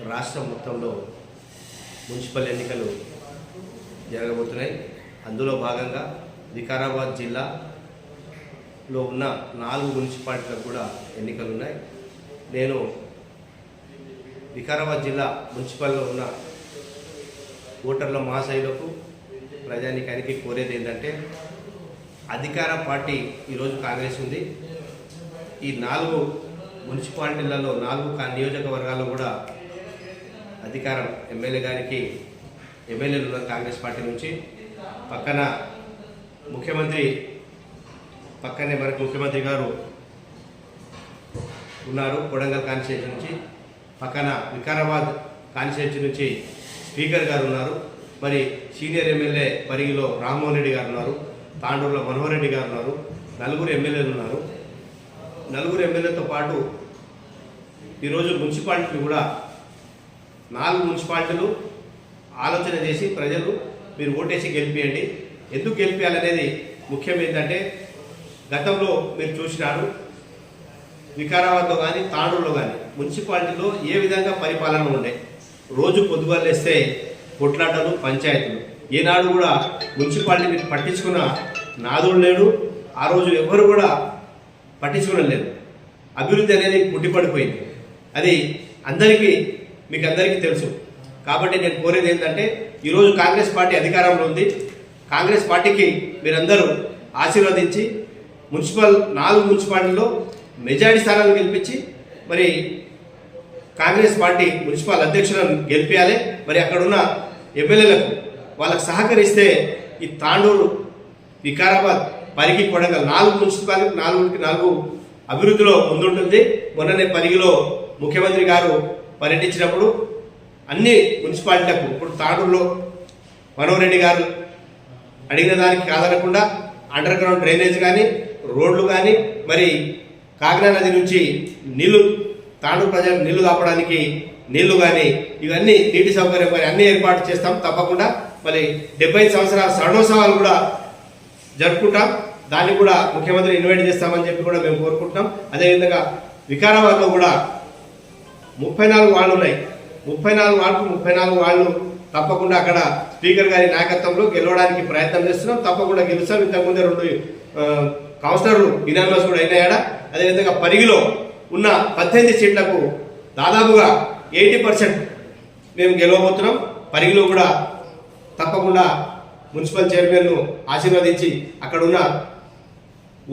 రాష్ట్రం మొత్తంలో మున్సిపల్ ఎన్నికలు జరగబోతున్నాయి. అందులో భాగంగా వికారాబాద్ జిల్లాలో ఉన్న నాలుగు మున్సిపాలిటీలకు కూడా ఎన్నికలు ఉన్నాయి నేను వికారాబాద్ జిల్లా మున్సిపల్లో ఉన్న ఓటర్ల మహాశైలకు ప్రజానికానికి కోరేది ఏంటంటే అధికార పార్టీ ఈరోజు కాంగ్రెస్ ఉంది. ఈ నాలుగు మున్సిపాలిటీలలో నాలుగు కా- నియోజకవర్గాల్లో కూడా అధికారం ఎమ్మెల్యే గారికి ఎమ్మెల్యేలు కాంగ్రెస్ పార్టీ నుంచి పక్కన ముఖ్యమంత్రి పక్కనే మనకు ముఖ్యమంత్రి గారు ఉన్నారు కొడంగల్ కాన్స్టిట్యూన్సీ నుంచి. పక్కన వికారాబాద్ కాన్స్టిట్యూన్సీ నుంచి స్పీకర్ గారు ఉన్నారు. మరి సీనియర్ ఎమ్మెల్యే పరిగిలో రామ్మోహన్ రెడ్డి గారు ఉన్నారు. తాండూరులో మనోహర్ రెడ్డి గారు ఉన్నారు. నలుగురు ఎమ్మెల్యేలు ఉన్నారు. నలుగురు ఎమ్మెల్యేతో పాటు ఈరోజు మున్సిపాలిటీ కూడా నాలుగు మున్సిపాలిటీలు ఆలోచన చేసి ప్రజలు మీరు ఓటేసి గెలిపియండి. ఎందుకు గెలిపించాలనేది ముఖ్యం ఏంటంటే గతంలో మీరు చూసినారు వికారాబాద్లో కానీ తాండూరులో కానీ మున్సిపాలిటీలో ఏ విధంగా పరిపాలన ఉండే? రోజు పొద్దుగాలేస్తే కొట్లాటలు పంచాయతీలు. ఏనాడు కూడా మున్సిపాలిటీ మీరు పట్టించుకున్న నాదుడు లేడు ఆ రోజు ఎవరు కూడా పట్టించుకోవడం లేదు. అభివృద్ధి అనేది పుట్టిపడిపోయింది అది అందరికీ మీకు అందరికీ తెలుసు. కాబట్టి నేను కోరేది ఏంటంటే ఈరోజు కాంగ్రెస్ పార్టీ అధికారంలో ఉంది. కాంగ్రెస్ పార్టీకి మీరందరూ ఆశీర్వదించి మున్సిపల్ నాలుగు మున్సిపాలిటీలో మెజారిటీ స్థానాలు గెలిపించి మరి కాంగ్రెస్ పార్టీ మున్సిపల్ అధ్యక్షులను గెలిపించాలి మరి అక్కడున్న ఎమ్మెల్యేలకు వాళ్ళకు సహకరిస్తే ఈ తాండూరు వికారాబాద్ పరిగి కొడంగల్ నాలుగు మున్సిపాలిటీ నాలుగుకి నాలుగు అభివృద్ధిలో ముందుంటుంది. మొన్ననే పరిగిలో ముఖ్యమంత్రి గారు పర్యటించినప్పుడు అన్ని మున్సిపాలిటీలకు ఇప్పుడు తాడూరులో మనోహర్ రెడ్డి గారు అడిగిన దానికి కాదనకుండా అండర్ గ్రౌండ్ డ్రైనేజ్ కానీ రోడ్లు కానీ మరి కాకినాడ నది నుంచి నీళ్ళు తాండూరు ప్రజలకు నీళ్ళు కాపడానికి నీళ్ళు కానీ ఇవన్నీ నీటి సౌకర్యం కానీ అన్ని ఏర్పాటు చేస్తాం. తప్పకుండా మరి డెబ్బై సంవత్సరాల స్వర్ణోత్సవాలు కూడా జరుపుకుంటాం. దాన్ని కూడా ముఖ్యమంత్రి ఇన్వైట్ చేస్తామని చెప్పి కూడా మేము కోరుకుంటున్నాం. అదేవిధంగా వికారాబాద్లో కూడా ముప్పై నాలుగు వాళ్ళు ఉన్నాయి. ముప్పై నాలుగు వాళ్ళకు ముప్పై నాలుగు వాళ్ళు తప్పకుండా అక్కడ స్పీకర్ గారి నాయకత్వంలో గెలవడానికి ప్రయత్నం చేస్తున్నాం. తప్పకుండా గెలుస్తాం. ఇంతకుముందే రెండు కౌన్సిలర్లు యునానిమస్ కూడా అయినాయాడ. అదేవిధంగా పరిగిలో ఉన్న పద్దెనిమిది సీట్లకు దాదాపుగా ఎయిటీ పర్సెంట్ మేము గెలవబోతున్నాం. పరిగిలో కూడా తప్పకుండా మున్సిపల్ చైర్మన్ను ఆశీర్వదించి అక్కడ ఉన్న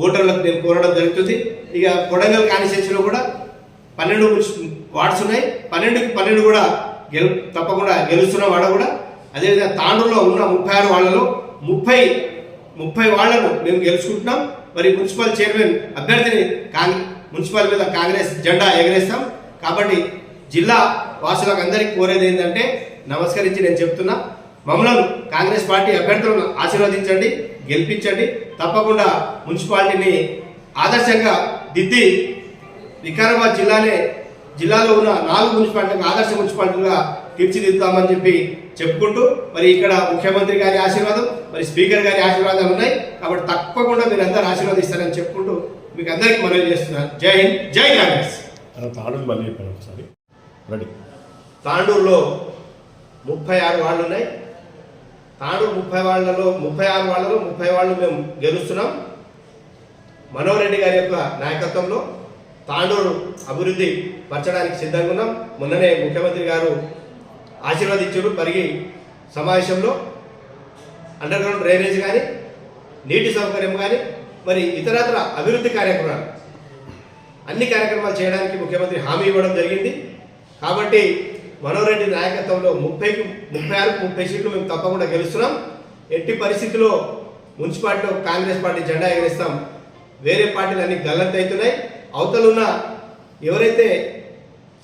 ఓటర్లకు నేను కోరడం జరుగుతుంది. ఇక కొడంగల్ కాన్స్టిట్యూన్సీలో కూడా పన్నెండు వార్డ్స్ ఉన్నాయి పన్నెండుకి పన్నెండు కూడా గెలు తప్పకుండా గెలుస్తున్న వాడ కూడా. అదేవిధంగా తాండూరులో ఉన్న ముప్పై ఆరు వాళ్ళలో ముప్పై ముప్పై వాళ్ళను మేము గెలుచుకుంటున్నాం. మరి మున్సిపల్ చైర్మన్ అభ్యర్థిని కాంగ్ మున్సిపల్ మీద కాంగ్రెస్ జెండా ఎగరేస్తాం. కాబట్టి జిల్లా వాసులకు అందరికీ కోరేది ఏంటంటే నమస్కరించి నేను చెప్తున్నా మమ్మలను కాంగ్రెస్ పార్టీ అభ్యర్థులను ఆశీర్వదించండి గెలిపించండి. తప్పకుండా మున్సిపాలిటీని ఆదర్శంగా దిద్ది వికారాబాద్ జిల్లానే జిల్లాలో ఉన్న నాలుగు మున్సిపాలిటీలకు ఆదర్శ మున్సిపాలిటీగా తీర్చిదిద్దామని చెప్పి చెప్పుకుంటూ మరి ఇక్కడ ముఖ్యమంత్రి గారి ఆశీర్వాదం మరి స్పీకర్ గారి ఆశీర్వాదాలు ఉన్నాయి. కాబట్టి తప్పకుండా మీరు అందరూ ఆశీర్వదిస్తారని చెప్పుకుంటూ మీకు అందరికీ మనవి చేస్తున్నాను. జై హింద్ జై కాంగ్రెస్. తాడని మళ్ళీ చెప్పాను ఒకసారి. రెడీ. తాండూరులో ముప్పై ఆరు వాళ్ళు ఉన్నాయి. తాండూరు ముప్పై వాళ్ళలో ముప్పై ఆరు వాళ్ళలో ముప్పై వాళ్ళు మేము గెలుస్తున్నాం. మనోహర్ రెడ్డి గారి యొక్క నాయకత్వంలో తాండూరు అభివృద్ధి పరచడానికి సిద్ధంగా ఉన్నాం. మొన్ననే ముఖ్యమంత్రి గారు ఆశీర్వాదించారు. పరిగి సమావేశంలో అండర్ గ్రౌండ్ డ్రైనేజ్ కానీ నీటి సౌకర్యం కానీ మరి ఇతరత్ర అభివృద్ధి కార్యక్రమాలు. అన్ని కార్యక్రమాలు చేయడానికి ముఖ్యమంత్రి హామీ ఇవ్వడం జరిగింది. కాబట్టి మనోహర్ రెడ్డి నాయకత్వంలో ముప్పైకి ముప్పై ఆరు ముప్పై సీట్లు మేము తప్పకుండా గెలుస్తున్నాం. ఎట్టి పరిస్థితుల్లో మున్సిపాలిటీలో కాంగ్రెస్ పార్టీ జెండా ఎగరేస్తాం. వేరే పార్టీలు అన్ని గల్లంతవుతున్నాయి అవతలున్న ఎవరైతే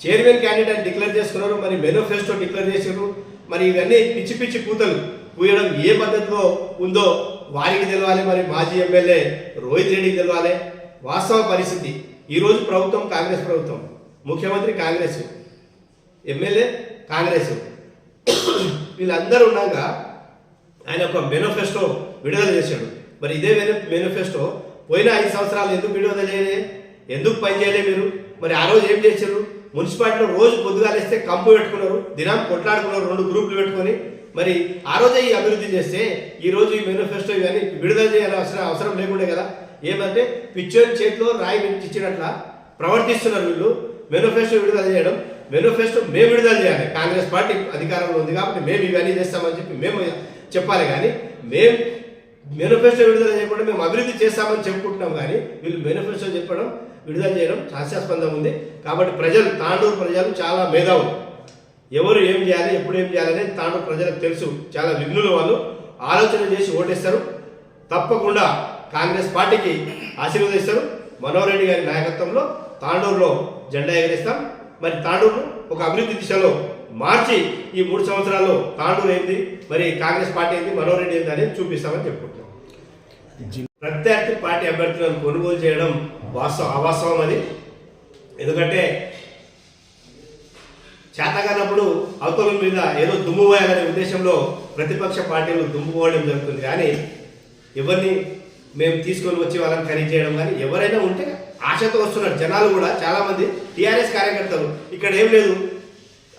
చైర్మన్ క్యాండిడేట్ డిక్లేర్ చేసుకున్నారో మరి మేనిఫెస్టో డిక్లేర్ చేశారు మరి ఇవన్నీ పిచ్చి పిచ్చి కూతలు పూయడం ఏ పద్ధతిలో ఉందో వారికి తెలవాలి. మరి మాజీ ఎమ్మెల్యే రోహిత్ రెడ్డికి తెలవాలి. వాస్తవ పరిస్థితి. ఈరోజు ప్రభుత్వం కాంగ్రెస్ ప్రభుత్వం. ముఖ్యమంత్రి కాంగ్రెస్. ఎమ్మెల్యే కాంగ్రెస్. వీళ్ళందరూ ఉండగా ఆయన ఒక మేనిఫెస్టో విడుదల చేశాడు. మరి ఇదే మేనిఫెస్టో పోయిన ఐదు సంవత్సరాలు ఎందుకు విడుదల చేయలే? ఎందుకు పని చేయలేదు మీరు? మరి ఆ రోజు ఏం చేశారు? మున్సిపాలిటీలో రోజు పొద్దుగాలేస్తే కంపు పెట్టుకున్నారు దినం కొట్లాడుకున్నారు రెండు గ్రూపులు పెట్టుకొని. మరి ఆ రోజే ఈ అభివృద్ధి చేస్తే ఈ రోజు ఈ మేనిఫెస్టో ఇవన్నీ విడుదల చేయాల్సిన అవసరం లేకుండే కదా. ఏమంటే పిచ్చోని చేతిలో రాయి ఇచ్చినట్ల ప్రవర్తిస్తున్నారు వీళ్ళు. మేనిఫెస్టో విడుదల చేయడం మేనిఫెస్టో మేము విడుదల చేయాలి. కాంగ్రెస్ పార్టీ అధికారంలో ఉంది కాబట్టి మేము ఇవన్నీ చేస్తామని చెప్పి మేము చెప్పాలి కానీ మేము మేనిఫెస్టో విడుదల చేయకుండా మేము అభివృద్ధి చేస్తామని చెప్పుకుంటున్నాం కానీ వీళ్ళు మేనిఫెస్టో చెప్పడం విడుదల చేయడం హాస్యాస్పందం ఉంది. కాబట్టి ప్రజలు తాండూరు ప్రజలు చాలా మేధావులు. ఎవరు ఏం చేయాలి ఎప్పుడు ఏం చేయాలనేది తాండూరు ప్రజలకు తెలుసు. చాలా విఘ్నులు వాళ్ళు. ఆలోచన చేసి ఓటేస్తారు. తప్పకుండా కాంగ్రెస్ పార్టీకి ఆశీర్వదిస్తారు. మనోహర్ రెడ్డి గారి నాయకత్వంలో తాండూరులో జెండా ఎగరేస్తాం. మరి తాండూరు ఒక అభివృద్ధి దిశలో మార్చి ఈ మూడు సంవత్సరాల్లో తాండూరు ఏంది మరి కాంగ్రెస్ పార్టీ ఏంది మనోహర్ రెడ్డి ఏంది అనేది చూపిస్తామని చెప్పుకుంటున్నాం. ప్రత్యర్థి పార్టీ అభ్యర్థులను కొనుగోలు చేయడం వాస్తవం అవాస్తవం అది. ఎందుకంటే చేతగానప్పుడు అవతల మీద ఏదో దుమ్ము పోయాలనే ఉద్దేశంలో ప్రతిపక్ష పార్టీలు దుమ్ము పోవడం జరుగుతుంది. కానీ ఎవరిని మేము తీసుకొని వచ్చి వాళ్ళని ఖరీదు చేయడం కానీ ఎవరైనా ఉంటే ఆశతో వస్తున్నారు. జనాలు కూడా చాలామంది టీఆర్ఎస్ కార్యకర్తలు ఇక్కడ ఏం లేదు.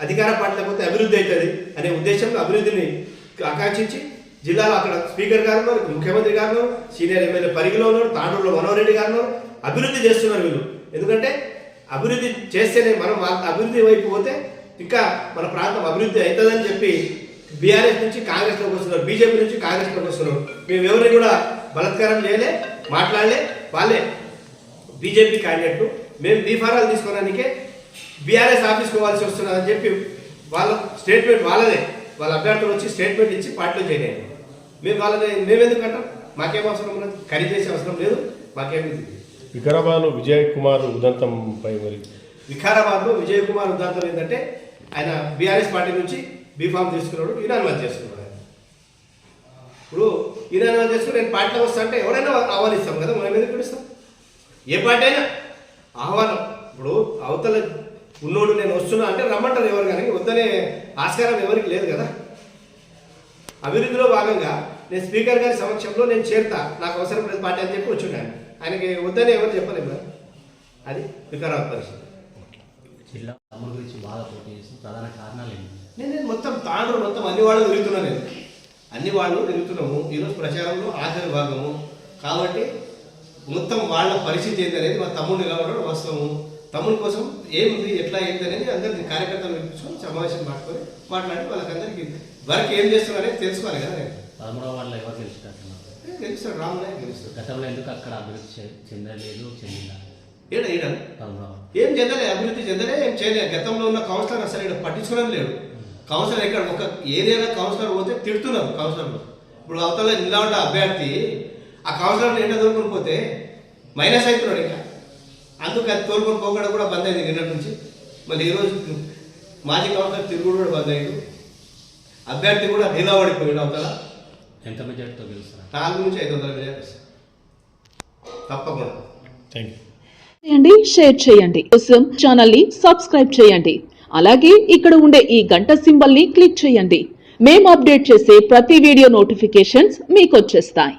అధికార పార్టీ లేకపోతే అభివృద్ధి అవుతుంది అనే ఉద్దేశంలో అభివృద్ధిని ఆకాంక్షించి జిల్లాలో అక్కడ స్పీకర్ గారు ఉన్నారు ముఖ్యమంత్రి గారు ఉన్నారు, సీనియర్ ఎమ్మెల్యే పరిగిలో ఉన్నారు తాండూరులో మనోహర్ రెడ్డి గారు ఉన్నారు. అభివృద్ధి చేస్తున్నారు వీళ్ళు. ఎందుకంటే అభివృద్ధి చేస్తేనే మనం వాళ్ళ అభివృద్ధి వైపు పోతే ఇంకా మన ప్రాంతం అభివృద్ధి అవుతుందని చెప్పి బీఆర్ఎస్ నుంచి కాంగ్రెస్లోకి వస్తున్నారు బీజేపీ నుంచి కాంగ్రెస్లోకి వస్తున్నారు. మేము ఎవరిని కూడా బలత్కారం చేయలే మాట్లాడలే వాళ్ళే బీజేపీ క్యాండిడేట్లు. మేము బీఫారాలు తీసుకోవడానికి తీసుకోవడానికే బీఆర్ఎస్ ఆఫీస్కి పోవాల్సి వస్తున్నదని చెప్పి వాళ్ళ స్టేట్మెంట్ వాళ్ళదే. వాళ్ళ అభ్యర్థులు వచ్చి స్టేట్మెంట్ ఇచ్చి పార్టీలో జాయిన్ అయ్యారు. మేము వాళ్ళని మేమెందుకు అంటాం మాకేం అవసరం ఉన్నది? ఖరీదు చేసే అవసరం లేదు మాకేమి వికారాబాద్లో విజయ్ కుమార్ ఉదంతంపై మరి. వికారాబాద్లో విజయ్ కుమార్ ఉదాంతం ఏంటంటే ఆయన బీఆర్ఎస్ పార్టీ నుంచి బీఫామ్ తీసుకున్నాడు అనుమతి చేసుకున్నాడు ఆయన. ఇప్పుడు అనుమతి చేసుకుని నేను పార్టీలో వస్తా అంటే ఎవరైనా ఆహ్వానిస్తాం కదా మనం ఎందుకు పిలుస్తాం? ఏ పార్టీ అయినా ఆహ్వానం. ఇప్పుడు అవతల ఉన్నోడు నేను వస్తున్నా అంటే రమ్మంటారు ఎవరు ఆస్కారం ఎవరికి లేదు కదా? అభివృద్ధిలో భాగంగా నేను స్పీకర్ గారి సమక్షంలో నేను చేరుతా. నాకు అవసరం లేదు పార్టీ అని చెప్పి వచ్చున్నాను ఆయనకి వద్దని ఎవరు చెప్పలేదు అది వికారాబాద్ పరిస్థితి. జిల్లా అమలు గురించి బాగా పోటీ చేసిన ప్రధాన కారణాలు ఏంటి? నేను మొత్తం తాండ్రు మొత్తం అన్ని వాళ్ళు తిరుగుతున్నాను నేను. అన్ని వాళ్ళు తిరుగుతున్నాము. ఈరోజు ప్రచారంలో ఆఖరి భాగము. కాబట్టి మొత్తం వాళ్ళ పరిస్థితి ఏంటి అనేది మా తమ్ముడు నిలబడడం వాస్తవము. తమ్ముడి కోసం ఏముంది ఎట్లా ఏంటి అనేది అందరిని కార్యకర్తలు పిలిపించుకొని సమావేశం మాట్లాడుకొని మాట్లాడి వాళ్ళకందరికీ వర్క్ ఏం చేస్తున్నారనేది తెలుసుకోవాలి కదా నేను. పదమూడవ వాళ్ళు ఎవరు గెలుచుకుంటున్నారు ఏ గెలుస్తాడు రామునాయ్ గెలుస్తాడు గతంలో ఎందుకు అక్కడ అభివృద్ధి చెందలేదు పదమూడవ ఏం చెందలే అభివృద్ధి చెందలే ఏం చేయలేదు గతంలో ఉన్న కౌన్సిలర్ అసలు ఇక్కడ పట్టించుకోవడం లేడు కౌన్సిలర్ ఇక్కడ ఒక ఏరియాలో కౌన్సిలర్ పోతే తిడుతున్నారు కౌన్సిలర్లు. ఇప్పుడు అవతల నిలబడ్డ అభ్యర్థి ఆ కౌన్సిలర్ ఏంటో తోలుకొని పోతే మైనస్ అవుతున్నాడు ఇంకా. అందుకు అది తోలుకొని పోకడం కూడా బంద్ అయింది నిన్నటి నుంచి. మళ్ళీ ఈరోజు మాజీ కౌన్సిలర్ తిరుగుడు కూడా బంద్ అయ్యింది అభ్యర్థి కూడా నిలబడిపోయాడు అవతల. ఎంత మెజార్టీతో గెలుస్తారు? నాలుగు నుంచి ఐదు వందల వేలు తప్పకుండా. థ్యాంక్ యూ చేయండి షేర్ చేయండి. కోసం ఛానల్ని సబ్స్క్రైబ్ చేయండి. అలాగే ఇక్కడ ఉండే ఈ గంట సింబల్ని క్లిక్ చేయండి. మేము అప్డేట్ చేసే ప్రతి వీడియో నోటిఫికేషన్స్ మీకు వచ్చేస్తాయి.